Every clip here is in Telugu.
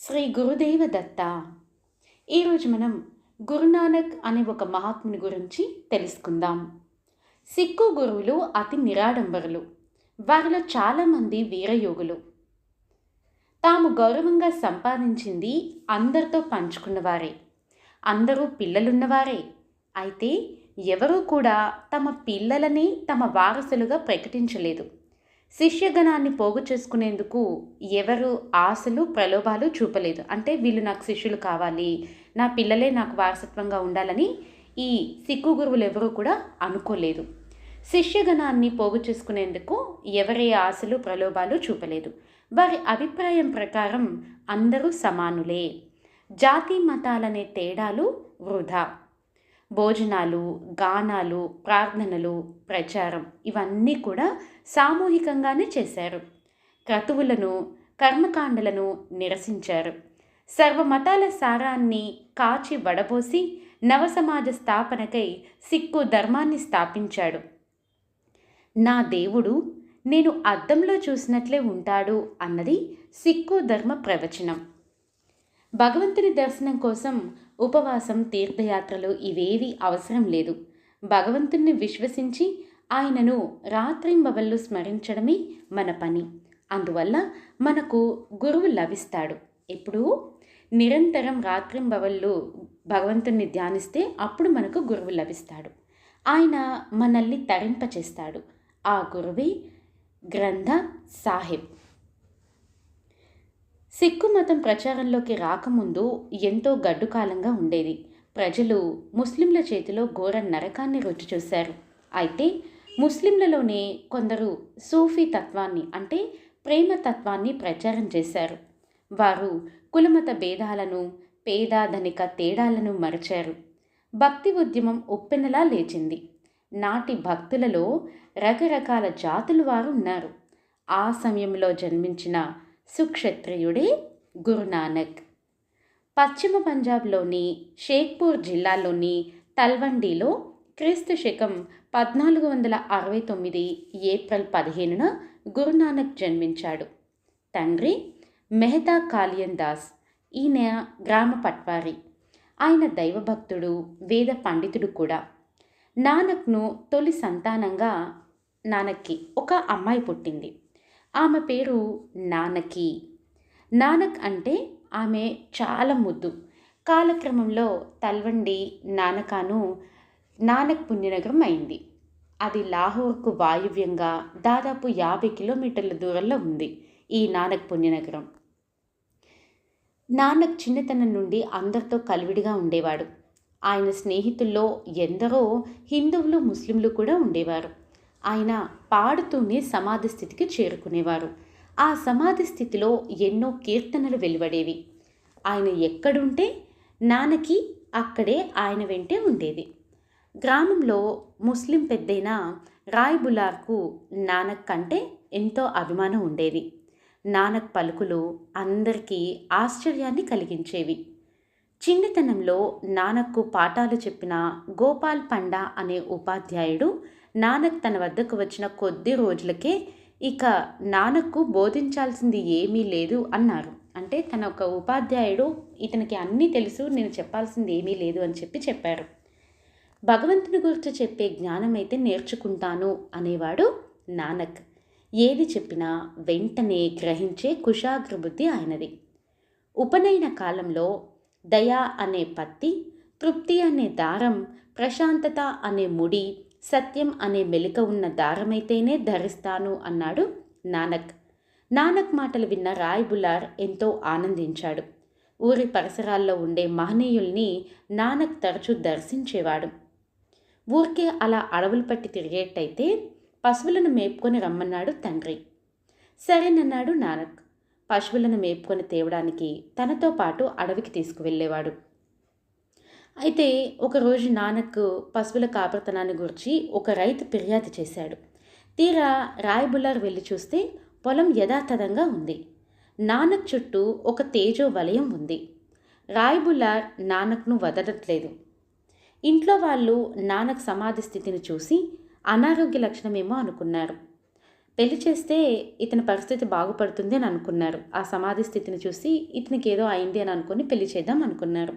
శ్రీ గురుదేవ దత్త. ఈరోజు మనం గురునానక్ అనే ఒక మహాత్ముని గురించి తెలుసుకుందాం. సిక్కు గురువులు అతి నిరాడంబరులు. వారిలో చాలామంది వీరయోగులు. తాము గౌరవంగా సంపాదించింది అందరితో పంచుకున్నవారే. అందరూ పిల్లలున్నవారే. అయితే ఎవరూ కూడా తమ పిల్లలని తమ వారసులుగా ప్రకటించలేదు. శిష్యగణాన్ని పోగు చేసుకునేందుకు ఎవరు ఆశలు ప్రలోభాలు చూపలేదు. అంటే వీళ్ళు నాకు శిష్యులు కావాలి నా పిల్లలే నాకు వారసత్వంగా ఉండాలని ఈ సిక్కు గురువులు ఎవరూ కూడా అనుకోలేదు. శిష్యగణాన్ని పోగు చేసుకునేందుకు ఎవరి ఆశలు ప్రలోభాలు చూపలేదు. వారి అభిప్రాయం ప్రకారం అందరూ సమానులే. జాతి మతాలనే తేడాలు వృధా. భోజనాలు గానాలు ప్రార్థనలు ప్రచారం ఇవన్నీ కూడా సామూహికంగానే చేశారు. క్రతువులను కర్మకాండలను నిరసించారు. సర్వమతాల సారాన్ని కాచి వడబోసి నవసమాజ స్థాపనకై సిక్కు ధర్మాన్ని స్థాపించాడు. నా దేవుడు నేను అద్దంలో చూసినట్లే ఉంటాడు అన్నది సిక్కు ధర్మ ప్రవచనం. భగవంతుని దర్శనం కోసం ఉపవాసం తీర్థయాత్రలు ఇవేవి అవసరం లేదు. భగవంతుణ్ణి విశ్వసించి ఆయనను రాత్రింబవళ్ళు స్మరించడమే మన పని. అందువల్ల మనకు గురువు లభిస్తాడు. ఎప్పుడు నిరంతరం రాత్రింబవళ్ళు భగవంతుణ్ణి ధ్యానిస్తే అప్పుడు మనకు గురువు లభిస్తాడు. ఆయన మనల్ని తరింపచేస్తాడు. ఆ గురువే గ్రంథ సాహిబ్. సిక్కు మతం ప్రచారంలోకి రాకముందు ఎంతో గడ్డుకాలంగా ఉండేది. ప్రజలు ముస్లింల చేతిలో ఘోర నరకాన్ని రుచి చూశారు. అయితే ముస్లింలలోనే కొందరు సూఫీ తత్వాన్ని అంటే ప్రేమ తత్వాన్ని ప్రచారం చేశారు. వారు కులమత భేదాలను పేద ధనిక తేడాలను మరచారు. భక్తి ఉద్యమం ఉప్పెనలా లేచింది. నాటి భక్తులలో రకరకాల జాతులు వారు ఉన్నారు. ఆ సమయంలో జన్మించిన సుక్షత్రియుడే గురునానక్. పశ్చిమ పంజాబ్లోని షేక్పూర్ జిల్లాలోని తల్వండిలో క్రీస్తు శకం పద్నాలుగు వందల అరవై తొమ్మిది ఏప్రిల్ పదిహేనున గురునానక్ జన్మించాడు. తండ్రి మెహతా కాలియన్ దాస్ ఈయన గ్రామ పట్వారి. ఆయన దైవభక్తుడు వేద పండితుడు కూడా. నానక్ను తొలి సంతానంగా నానక్కి ఒక అమ్మాయి పుట్టింది. ఆమె పేరు నానకి. నానక్ అంటే ఆమె చాలా ముద్దు. కాలక్రమంలో తల్వండి నానకాను నానక్ పుణ్యనగరం అయింది. అది లాహోర్కు వాయువ్యంగా దాదాపు యాభై కిలోమీటర్ల దూరంలో ఉంది ఈ నానక్ పుణ్యనగరం. నానక్ చిన్నతనం నుండి అందరితో కలివిడిగా ఉండేవాడు. ఆయన స్నేహితుల్లో ఎందరో హిందువులు ముస్లింలు కూడా ఉండేవారు. ఆయన పాడుతూనే సమాధి స్థితికి చేరుకునేవారు. ఆ సమాధి స్థితిలో ఎన్నో కీర్తనలు వెలువడేవి. ఆయన ఎక్కడుంటే నాన్నకి అక్కడే ఆయన వెంటే ఉండేది గ్రామంలో ముస్లిం పెద్దైన రాయ్ బులార్కు నానక్ కంటే ఎంతో అభిమానం ఉండేది. నానక్ పలుకులు అందరికీ ఆశ్చర్యాన్ని కలిగించేవి. చిన్నతనంలో నానక్కు పాఠాలు చెప్పిన గోపాల్ పండా అనే ఉపాధ్యాయుడు నానక్ తన వద్దకు వచ్చిన కొద్ది రోజులకే ఇక నానక్కు బోధించాల్సింది ఏమీ లేదు అన్నారు. అంటే తన ఒక ఉపాధ్యాయుడు ఇతనికి అన్నీ తెలుసు నేను చెప్పాల్సింది ఏమీ లేదు అని చెప్పి చెప్పారు. భగవంతుని గురించి చెప్పే జ్ఞానం అయితే నేర్చుకుంటాను అనేవాడు నానక్. ఏది చెప్పినా వెంటనే గ్రహించే కుషాగ్రబుద్ధి ఆయనది. ఉపనయన కాలంలో దయా అనే పత్తి తృప్తి అనే దారం ప్రశాంతత అనే ముడి సత్యం అనే మెలిక ఉన్న దారమైతేనే ధరిస్తాను అన్నాడు నానక్. నానక్ మాటలు విన్న రాయ్ బులార్ ఎంతో ఆనందించాడు. ఊరి పరిసరాల్లో ఉండే మహనీయుల్ని నానక్ తరచూ దర్శించేవాడు. ఊరికే అలా అడవులు పట్టి తిరిగేటైతే పశువులను మేపుకొని రమ్మన్నాడు తండ్రి. సరేనన్నాడు నానక్. పశువులను మేపుకొని తేవడానికి తనతో పాటు అడవికి తీసుకువెళ్ళేవాడు. అయితే ఒకరోజు నానక్ పశువుల కాపరతనాన్ని గురించి ఒక రైతు ఫిర్యాదు చేశాడు. తీరా రాయబుల్లార్ వెళ్ళి చూస్తే పొలం యథాతథంగా ఉంది. నానక్ చుట్టూ ఒక తేజో వలయం ఉంది. రాయబుల్లార్ నానక్ను వదలట్లేదు. ఇంట్లో వాళ్ళు నానక్ సమాధి స్థితిని చూసి అనారోగ్య లక్షణమేమో అనుకున్నారు. పెళ్ళి చేస్తే ఇతని పరిస్థితి బాగుపడుతుంది అని అనుకున్నారు. ఆ సమాధి స్థితిని చూసి ఇతనికి ఏదో అయింది అని అనుకుని పెళ్ళి చేద్దాం అనుకున్నారు.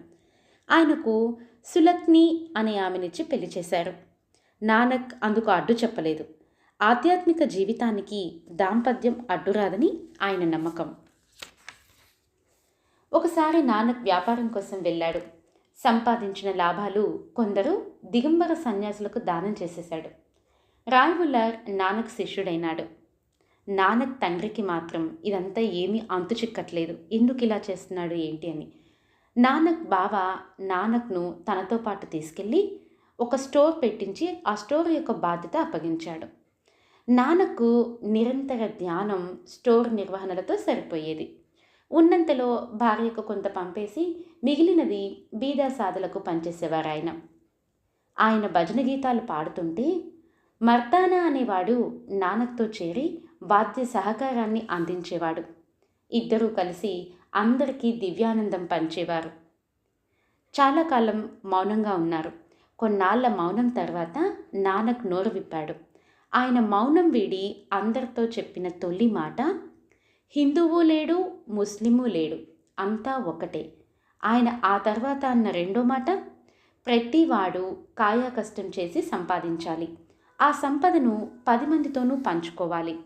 ఆయనకు సులక్ని అనే ఆమెనిచ్చి పెళ్ళి చేశారు. నానక్ అందుకు అడ్డు చెప్పలేదు. ఆధ్యాత్మిక జీవితానికి దాంపత్యం అడ్డురాదని ఆయన నమ్మకం. ఒకసారి నానక్ వ్యాపారం కోసం వెళ్ళాడు. సంపాదించిన లాభాలు కొందరు దిగంబర సన్యాసులకు దానం చేసేశాడు. రాయ్వుల్లార్ నానక్ శిష్యుడైనాడు. నానక్ తండ్రికి మాత్రం ఇదంతా ఏమీ అంతు చిక్కట్లేదు. ఎందుకు ఇలా చేస్తున్నాడు ఏంటి అని. నానక్ బావ నానక్ను తనతో పాటు తీసుకెళ్ళి ఒక స్టోర్ పెట్టించి ఆ స్టోర్ యొక్క బాధ్యత అప్పగించాడు. నానక్కు నిరంతర ధ్యానం స్టోర్ నిర్వహణలతో సరిపోయేది. ఉన్నంతలో భార్యకు కొంత పంపేసి మిగిలినది బీదా సాధులకు పనిచేసేవారు ఆయన ఆయన భజన గీతాలు పాడుతుంటే మర్తానా అనేవాడు నానక్తో చేరి వాద్య సహకారాన్ని అందించేవాడు. ఇద్దరూ కలిసి అందరికీ దివ్యానందం పంచేవారు. చాలా కాలం మౌనంగా ఉన్నారు. కొన్నాళ్ళ మౌనం తర్వాత నానక్ నోరు విప్పాడు. ఆయన మౌనం వీడి అందరితో చెప్పిన తొలి మాట హిందువు లేడు ముస్లిము లేడు అంతా ఒకటే. ఆయన ఆ తర్వాత అన్న రెండో మాట ప్రతివాడు కాయా కష్టం చేసి సంపాదించాలి. ఆ సంపదను పది మందితోనూ పంచుకోవాలి.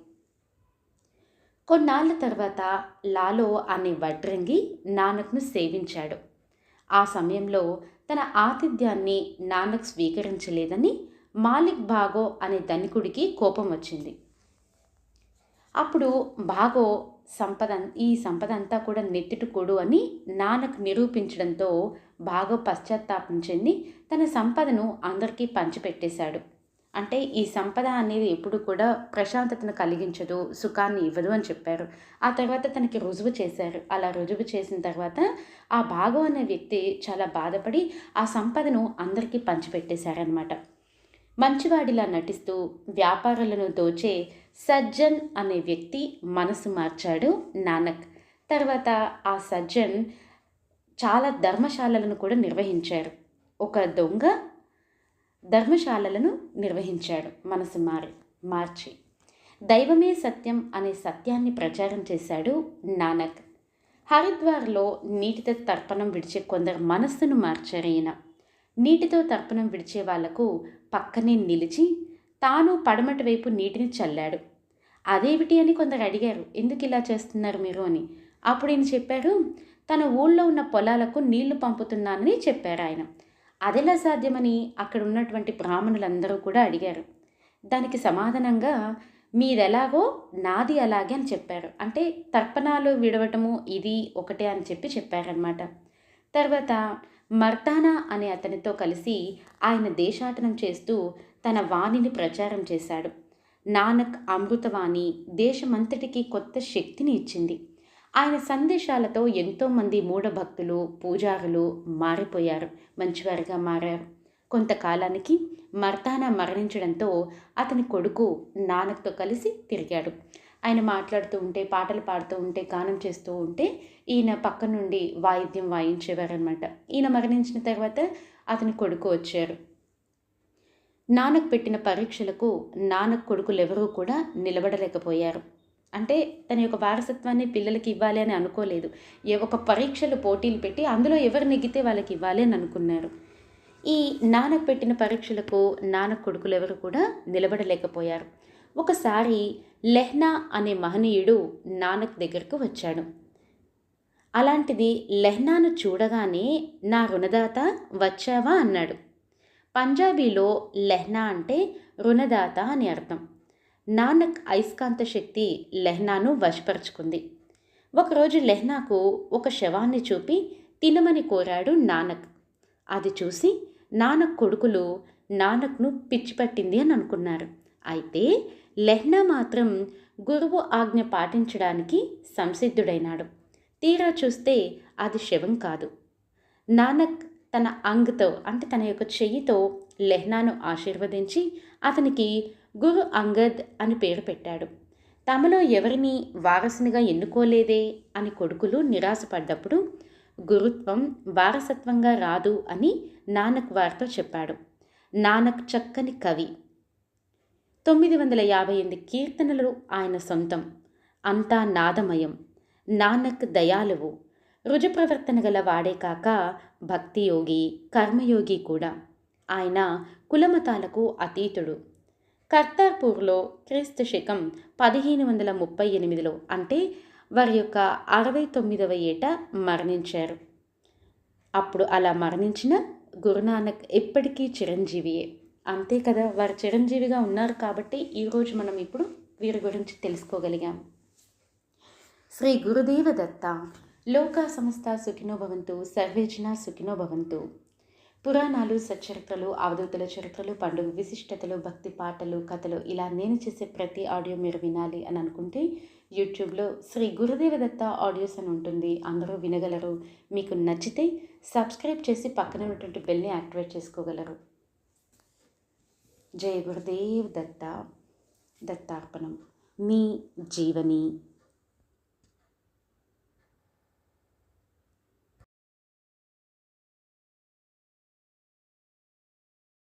కొన్నాళ్ళ తర్వాత లాలో అనే వడ్రంగి నానక్ను సేవించాడు. ఆ సమయంలో తన ఆతిథ్యాన్ని నానక్ స్వీకరించలేదని మాలిక్ బాగో అనే ధనికుడికి కోపం వచ్చింది. అప్పుడు బాగో సంపద ఈ సంపద అంతా కూడా నెత్తిటుకోడు అని నానక్ నిరూపించడంతో భాగో పశ్చాత్తాపం చెంది తన సంపదను అందరికీ పంచిపెట్టేశాడు. అంటే ఈ సంపద అనేది ఎప్పుడు కూడా ప్రశాంతతను కలిగించదు సుఖాన్ని ఇవ్వదు అని చెప్పారు. ఆ తర్వాత తనకి రుజువు చేశారు. అలా రుజువు చేసిన తర్వాత ఆ భాగం అనే వ్యక్తి చాలా బాధపడి ఆ సంపదను అందరికీ పంచిపెట్టేశారనమాట మంచివాడిలా నటిస్తూ వ్యాపారులను దోచే సజ్జన్ అనే వ్యక్తి మనసు మార్చాడు నానక్. తర్వాత ఆ సజ్జన్ చాలా ధర్మశాలలను కూడా నిర్వహించారు. ఒక దొంగ ధర్మశాలలను నిర్వహించాడు. మనసు మారి. మార్చి. దైవమే సత్యం అనే సత్యాన్ని ప్రచారం చేశాడు నానక్. హరిద్వార్లో నీటితో తర్పణం విడిచే కొందరు మనస్సును మార్చారు ఈయన. నీటితో తర్పణం విడిచే వాళ్ళకు పక్కనే నిలిచి తాను పడమటి వైపు నీటిని చల్లాడు. అదేమిటి? అని కొందరు అడిగారు. ఎందుకు ఇలా చేస్తున్నారు మీరు? అని. అప్పుడు ఈయన చెప్పారు తన ఊళ్ళో ఉన్న పొలాలకు నీళ్ళు పంపుతున్నానని చెప్పారు ఆయన. అదెలా సాధ్యమని అక్కడ ఉన్నటువంటి బ్రాహ్మణులందరూ కూడా అడిగారు. దానికి సమాధానంగా మీదెలాగో నాది అలాగే అని చెప్పారు. అంటే తర్పణాలు విడవటము ఇది ఒకటే అని చెప్పి చెప్పారనమాట తర్వాత మర్తానా అనే అతనితో కలిసి ఆయన దేశాటనం చేస్తూ తన వాణిని ప్రచారం చేశాడు. నానక్ అమృతవాణి దేశమంతటికి కొత్త శక్తిని ఇచ్చింది. ఆయన సందేశాలతో ఎంతోమంది మూఢభక్తులు పూజారులు మారిపోయారు మంచివారిగా మారారు. కొంతకాలానికి మర్తానా మరణించడంతో అతని కొడుకు నానక్తో కలిసి తిరిగాడు. ఆయన మాట్లాడుతూ ఉంటే పాటలు పాడుతూ ఉంటే గానం చేస్తూ ఉంటే ఈయన పక్క నుండి వాయిద్యం వాయించేవారనమాట ఈయన మరణించిన తర్వాత అతని కొడుకు వచ్చారు. నానక్ పెట్టిన పరీక్షలకు నానక్ కొడుకులు ఎవరూ కూడా నిలబడలేకపోయారు. అంటే తన యొక్క వారసత్వాన్ని పిల్లలకి ఇవ్వాలి అని అనుకోలేదు. ఏ ఒక పరీక్షలు పోటీలు పెట్టి అందులో ఎవరు నెగ్గితే వాళ్ళకి ఇవ్వాలి అని అనుకున్నారు. ఈ నాన్నకు పెట్టిన పరీక్షలకు నాన్న కొడుకులు ఎవరు కూడా నిలబడలేకపోయారు. ఒకసారి లెహ్నా అనే మహనీయుడు నానక్ దగ్గరకు వచ్చాడు. అలాంటిది లెహ్నాను చూడగానే నా రుణదాత వచ్చావా? అన్నాడు. పంజాబీలో లెహ్నా అంటే రుణదాత అని అర్థం. నానక్ అయస్కాంత శక్తి లెహ్నాను వశపరుచుకుంది. ఒకరోజు లెహ్నాకు ఒక శవాన్ని చూపి తినమని కోరాడు నానక్. అది చూసి నానక్ కొడుకులు నానక్ను పిచ్చిపట్టింది అని అనుకున్నారు. అయితే లెహ్నా మాత్రం గురువు ఆజ్ఞ పాటించడానికి సంసిద్ధుడైనాడు. తీరా చూస్తే అది శవం కాదు. నానక్ తన అంగ్తో అంటే తన యొక్క చెయ్యితో లెహ్నాను ఆశీర్వదించి అతనికి గురు అంగద్ అని పేరు పెట్టాడు. తమలో ఎవరిని వారసునిగా ఎన్నుకోలేదే అని కొడుకులు నిరాశపడ్డప్పుడు గురుత్వం వారసత్వంగా రాదు అని నానక్ వారితో చెప్పాడు. నానక్ చక్కని కవి. తొమ్మిది వందల యాభై ఎనిమిది కీర్తనలు ఆయన సొంతం. అంతా నాదమయం. నానక్ దయాలువు రుజు ప్రవర్తన గల వాడే కాక భక్తియోగి కర్మయోగి కూడా. ఆయన కులమతాలకు అతీతుడు. కర్తార్పూర్లో క్రీస్తు శకం పదిహేను వందల ముప్పై ఎనిమిదిలో అంటే వారి యొక్క అరవై తొమ్మిదవ ఏట మరణించారు. అప్పుడు అలా మరణించిన గురునానక్ ఎప్పటికీ చిరంజీవియే. అంతే కదా వారు చిరంజీవిగా ఉన్నారు కాబట్టి ఈరోజు మనం ఇప్పుడు వీరి గురించి తెలుసుకోగలిగాం. శ్రీ గురుదేవ దత్త లోక సంస్థ సుఖినో భవంతు సర్వేజన సుఖినో భవంతు. పురాణాలు సచరిత్రలు అవధూతుల చరిత్రలు పండుగ విశిష్టతలు భక్తి పాటలు కథలు ఇలా నేను చేసే ప్రతి ఆడియో మీరు వినాలి అని అనుకుంటే యూట్యూబ్లో శ్రీ గురుదేవ దత్త ఆడియోస్ అని ఉంటుంది. అందరూ వినగలరు. మీకు నచ్చితే సబ్స్క్రైబ్ చేసి పక్కన ఉన్నటువంటి బెల్ని యాక్టివేట్ చేసుకోగలరు. జయ గురుదేవ్ దత్త దత్తార్పణం. మీ జీవని